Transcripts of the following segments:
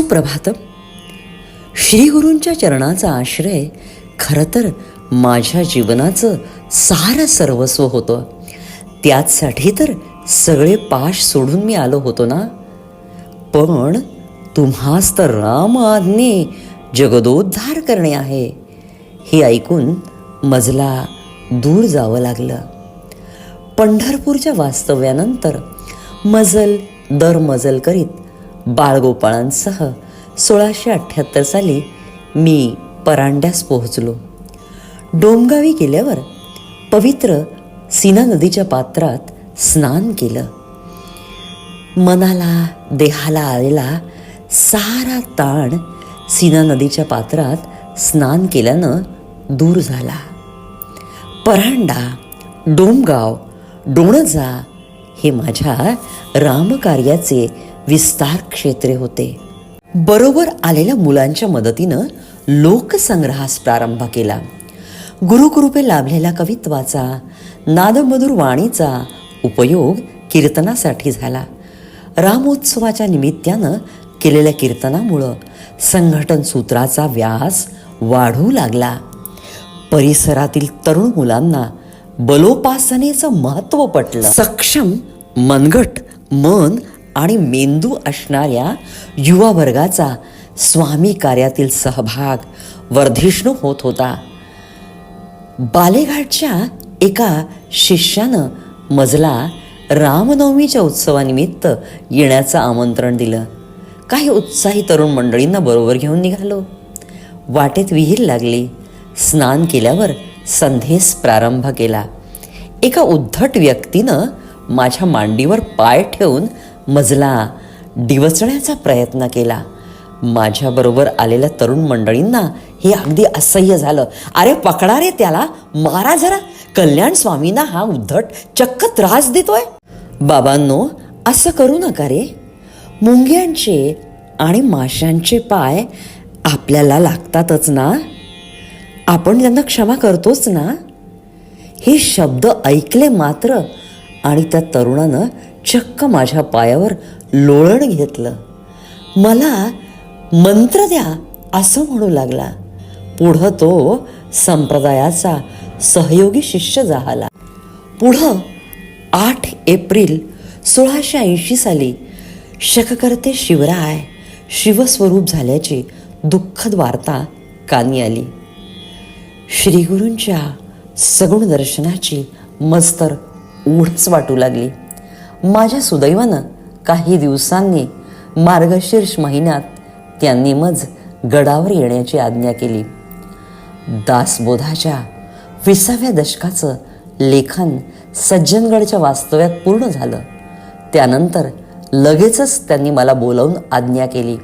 सुप्रभातम श्रीगुरूंच्या चरणाचा आश्रय खरं तर माझ्या जीवनाचं सारं सर्वस्व होतं. त्याचसाठी तर सगळे पाश सोडून मी आलो होतो ना? पण तुम्हास तर राम आज्ञे जगदोद्धार करणे आहे. हे ऐकून मजला दूर जावं लागलं. पंढरपूरच्या वास्तव्यानंतर मजल दर मजल करीत बाळगोपाळांसह सोळाशे अठ्ठ्याहत्तर साली मी परांड्यास पोहोचलो. डोमगावी गेल्यावर पवित्र सीना नदीच्या पात्रात स्नान केलं. मनाला देहाला आलेला सारा ताण सीना नदीच्या पात्रात स्नान केल्यानं दूर झाला. परांडा डोमगाव डोणजा हे माझ्या रामकार्याचे विस्तार क्षेत्रे होते. बरोबर आलेल्या मुलांच्या मदतीनं लोकसंग्रहास प्रारंभ केला. गुरुकृपे लाभलेल्या कवित्वाचा नादमधुर वाणीचा उपयोग कीर्तनासाठी झाला. रामोत्सवाच्या निमित्तानं केलेल्या कीर्तनामुळं संघटन सूत्राचा व्यास वाढू लागला. परिसरातील तरुण मुलांना बलोपासनेचं महत्त्व पटलं. सक्षम मनगट मन आणि मेंदू असणाऱ्या युवा वर्गाचा स्वामी कार्यातील सहभाग वर्धिष्णू होत होता. बालेघाटच्या एका शिष्यानं मजला रामनवमीच्या उत्सवानिमित्त येण्याचं आमंत्रण दिलं. काही उत्साही तरुण मंडळींना बरोबर घेऊन निघालो. वाटेत विहीर लागली. स्नान केल्यावर संधेस प्रारंभ केला. एका उद्धट व्यक्तीनं माझ्या मांडीवर पाय ठेवून मजला डिवचण्याचा प्रयत्न केला. माझ्याबरोबर आलेल्या तरुण मंडळींना हे अगदी असह्य झालं. अरे पकडा रे त्याला. मारा जरा. कल्याण स्वामींना हा उद्धट चक्क त्रास देतोय. बाबांनो असं करू नका रे. मुंग्यांचे आणि माशांचे पाय आपल्याला लागतातच ना? आपण त्यांना क्षमा करतोच ना? हे शब्द ऐकले मात्र आणि त्या तरुणानं चक्क माझ्या पायावर लोळण घेतलं. मला मंत्र द्या असं म्हणू लागला. पुढं तो संप्रदायाचा सहयोगी शिष्य झाला. पुढं आठ एप्रिल सोळाशे ऐंशी साली शककर्ते शिवराय शिवस्वरूप झाल्याची दुःखद वार्ता कानी आली. श्रीगुरूंच्या सगुण दर्शनाची मस्तर ओढच वाटू लागली. माझ्या सुदैवानं काही दिवसांनी मार्गशीर्ष महिन्यात त्यांनी मज गडावर येण्याची आज्ञा केली. दासबोधाच्या विसाव्या दशकाचं लेखन सज्जनगडच्या वास्तव्यात पूर्ण झालं. त्यानंतर लगेचच त्यांनी मला बोलावून आज्ञा केली.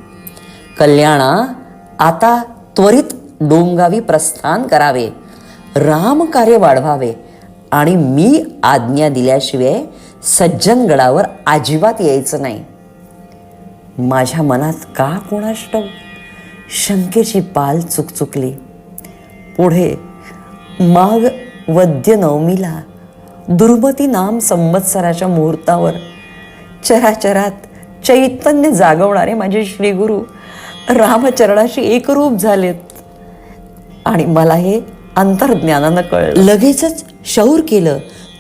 कल्याणा आता त्वरित डोंगावी प्रस्थान करावे. रामकार्य वाढवावे आणि मी आज्ञा दिल्याशिवाय सज्जनगडावर अजिबात यायचं नाही. माझ्या मनात का कोणाष्टव शंकेची पाल चुकचुकली. पुढे माघ वद्य नवमीला दुर्मती नाम संवत्सराच्या मुहूर्तावर चराचरात चैतन्य जागवणारे माझे श्रीगुरु रामचरणाशी एकरूप झालेत. आणि मला हे अंतर्ज्ञानानं कळलं. लगेचच शौर केलं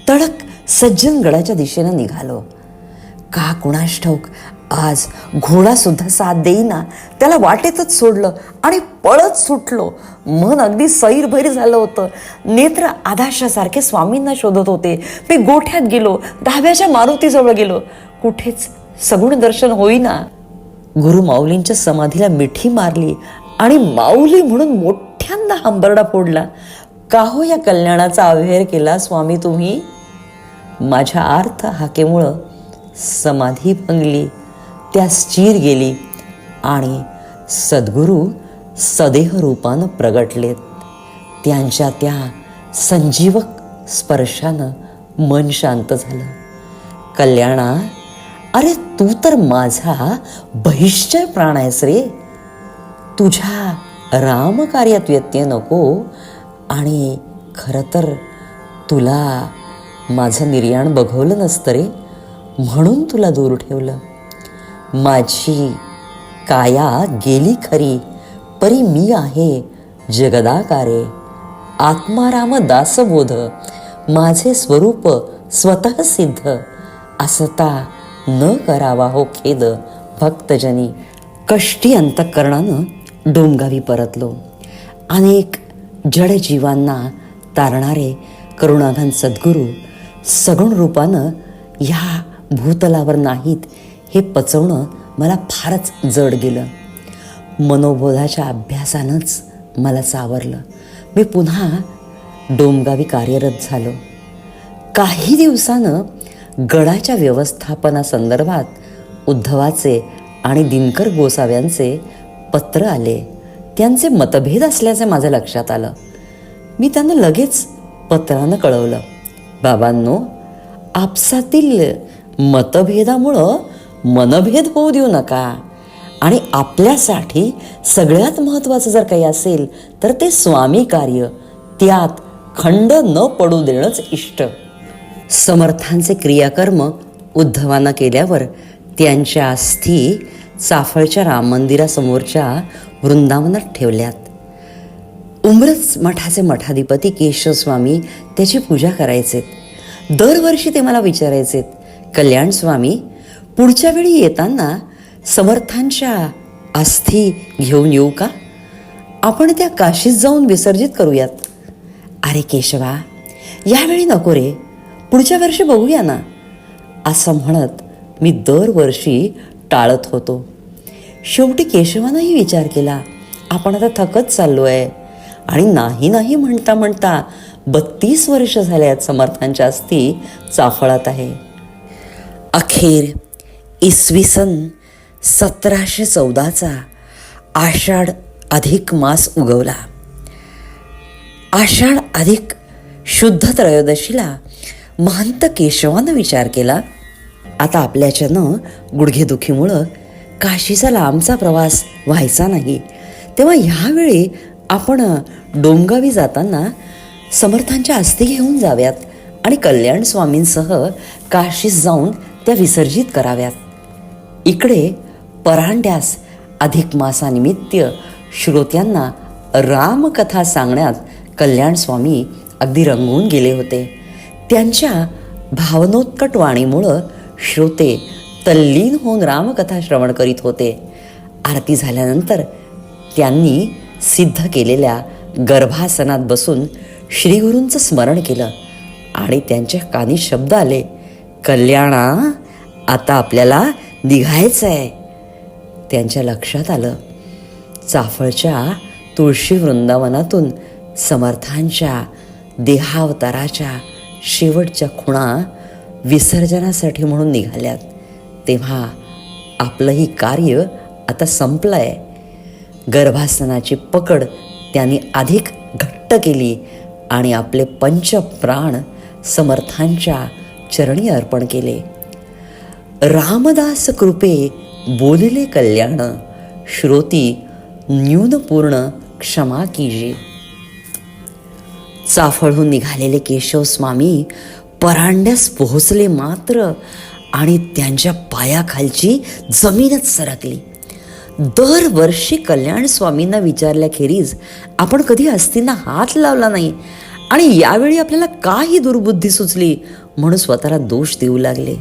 तडक सज्जनगडाच्या दिशेनं निघालो. का कुणास ठाऊक? आज घोडासुद्धा साथ देईना. त्याला वाटेतच सोडलं आणि पळत सुटलो. मन अगदी सैरभैर झालं होतं. नेत्र आधाशासारखे स्वामींना शोधत होते. मी गोठ्यात गेलो. दहाव्याच्या मारुतीजवळ गेलो. कुठेच सगुण दर्शन होईना. गुरु माऊलींच्या समाधीला मिठी मारली आणि माऊली म्हणून मोठ्यांदा हंबरडा फोडला. का हो या कल्याणाचा अवेअर केला स्वामी तुम्ही? माझ्या आर्थ हाकेमुळं समाधी भंगली त्यास चीर गेली आणि सद्गुरू सदेह रूपानं प्रगटलेत. त्यांच्या त्या संजीवक स्पर्शानं मन शांत झालं. कल्याणा अरे तू तर माझा बहिश्चर प्राण आहेस रे. तुझ्या रामकार्यात व्यत्यय नको आणि खरं तर तुला माझं निर्याण बघवलं नसतं रे. म्हणून तुला दूर ठेवलं. माझी काया गेली खरी परी मी आहे जगदाकारे. आत्माराम दासबोध माझे स्वरूप स्वतः सिद्ध. असता न करावा हो खेद भक्तजनी. कष्टी अंतःकरणानं डोंगावी परतलो. अनेक जडजीवांना तारणारे करुणाघन सद्गुरू सगुण रूपानं ह्या भूतलावर नाहीत हे पचवणं मला फारच जड गेलं. मनोबोधाच्या अभ्यासानंच मला सावरलं. मी पुन्हा डोमगावी कार्यरत झालो. काही दिवसानं गडाच्या व्यवस्थापनासंदर्भात उद्धवाचे आणि दिनकर गोसाव्यांचे पत्र आले. त्यांचे मतभेद असल्याचे माझ्या लक्षात आलं. मी त्यांना लगेच पत्रानं कळवलं. बाबांनो आपसातील मतभेदामुळं मनभेद होऊ देऊ नका. आणि आपल्यासाठी सगळ्यात महत्त्वाचं जर काही असेल तर ते स्वामी कार्य. त्यात खंड न पडू देणंच इष्ट. समर्थांचे क्रियाकर्म उद्धवानं केल्यावर त्यांच्या अस्थी चाफळच्या राम मंदिरासमोरच्या वृंदावनात ठेवल्यात. उमरच मठाचे मठाधिपती केशवस्वामी त्याची पूजा करायचेत दरवर्षी ते मला विचारायचेत कल्याण स्वामी पुढच्या वेळी येताना समर्थांच्या अस्थी घेऊन येऊ का? आपण त्या काशीत जाऊन विसर्जित करूयात. अरे केशवा यावेळी नको रे पुढच्या वर्षी बघूया ना. असं म्हणत मी दरवर्षी टाळत होतो. शेवटी केशवानंही विचार केला आपण आता थकत चाललो आहे आणि नाही नाही म्हणता म्हणता बत्तीस वर्ष झाल्यात समर्थांच्या अस्थी चाफळात आहे. अखेर इसवी सन सतराशे चौदाचा आषाढ अधिक मास उगवला. आषाढ अधिक शुद्ध त्रयोदशीला महंत केशवानं विचार केला. आता आपल्याच्यानं गुडघेदुखीमुळं काशीचा लांबचा प्रवास व्हायचा नाही. तेव्हा ह्यावेळी आपण डोंगावी जाताना समर्थांच्या अस्थी घेऊन जाव्यात आणि कल्याण स्वामींसह काशीस जाऊन त्या विसर्जित कराव्यात. इकडे परांड्यास अधिक मासानिमित्त श्रोत्यांना रामकथा सांगण्यात कल्याण स्वामी अगदी रंगून गेले होते. त्यांच्या भावनोत्कट वाणीमुळं श्रोते तल्लीन होऊन रामकथा श्रवण करीत होते. आरती झाल्यानंतर त्यांनी सिद्ध केलेल्या गर्भासनात बसून श्रीगुरूंचं स्मरण केलं आणि त्यांच्या कानी शब्द आले कल्याणा आता आपल्याला निघायचं आहे त्यांच्या लक्षात आलं चाफळच्या तुळशी वृंदावनातून समर्थांच्या देहावताराच्या शेवटच्या खुणा विसर्जनासाठी म्हणून निघाल्यात. तेव्हा आपलंही कार्य आता संपलं आहे गर्भासनाची पकड त्यांनी अधिक घट्ट केली आणि आपले पंचप्राण समर्थांच्या चरणी अर्पण केले. रामदास कृपे बोलिले कल्याण श्रोती न्यूनपूर्ण क्षमा कीजे. चाफळहून निघालेले केशव स्वामी परांड्यास पोहोचले मात्र आणि त्यांच्या पायाखालची जमीनच सरकली. दरवर्षी कल्याण स्वामींना विचारल्याखेरीज आपण कधी अस्थिंना हात लावला नाही. आणि यावेळी आपल्याला काही दुर्बुद्धी सुचली म्हणून स्वतःला दोष देऊ लागले.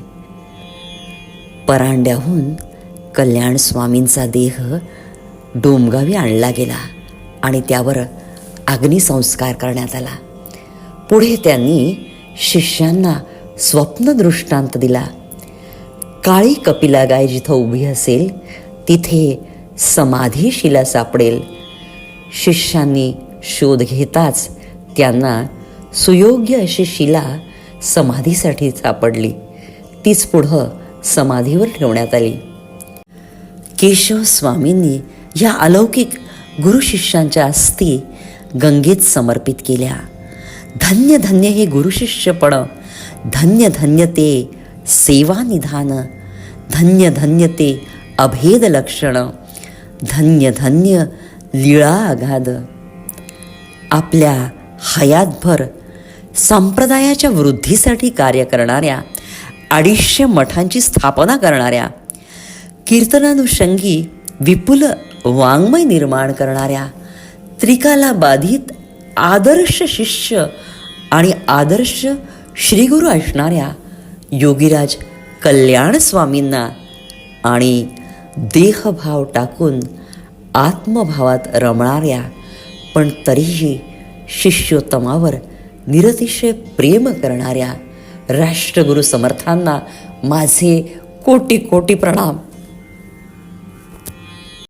परांड्याहून कल्याण स्वामींचा देह डोमगावी आणला गेला आणि त्यावर अग्निसंस्कार करण्यात आला. पुढे त्यांनी शिष्यांना स्वप्न दृष्टांत दिला. काळी कपिला गाय जिथं उभी असेल तिथे समाधी शिला सापडेल. शिष्यांनी शोध घेताच त्यांना सुयोग्य अशी शिला समाधीसाठी सापडली. तीच पुढं समाधीवर ठेवण्यात आली. केशव स्वामींनी या अलौकिक गुरु शिष्यांच्या अस्थी गंगेत समर्पित केल्या. धन्य धन्य हे गुरुशिष्यपण धन्य धन्य ते सेवा निधान धन्य धन्य ते अभेद लक्षण धन्य धन्य लीळा अगाध आपल्या हयातभर संप्रदायाच्या वृद्धीसाठी कार्य करणाऱ्या अडीचशे मठांची स्थापना करणाऱ्या कीर्तनानुषंगी विपुल वाङ्मय निर्माण करणाऱ्या त्रिकाला बाधित आदर्श शिष्य आणि आदर्श श्रीगुरू असणाऱ्या योगीराज कल्याण स्वामींना आणि देहभाव टाकून आत्मभावात रमणाऱ्या पण तरीही शिष्योत्तमावर निरतिशय प्रेम करणाऱ्या राष्ट्रगुरू समर्थांना माझे कोटी कोटी प्रणाम.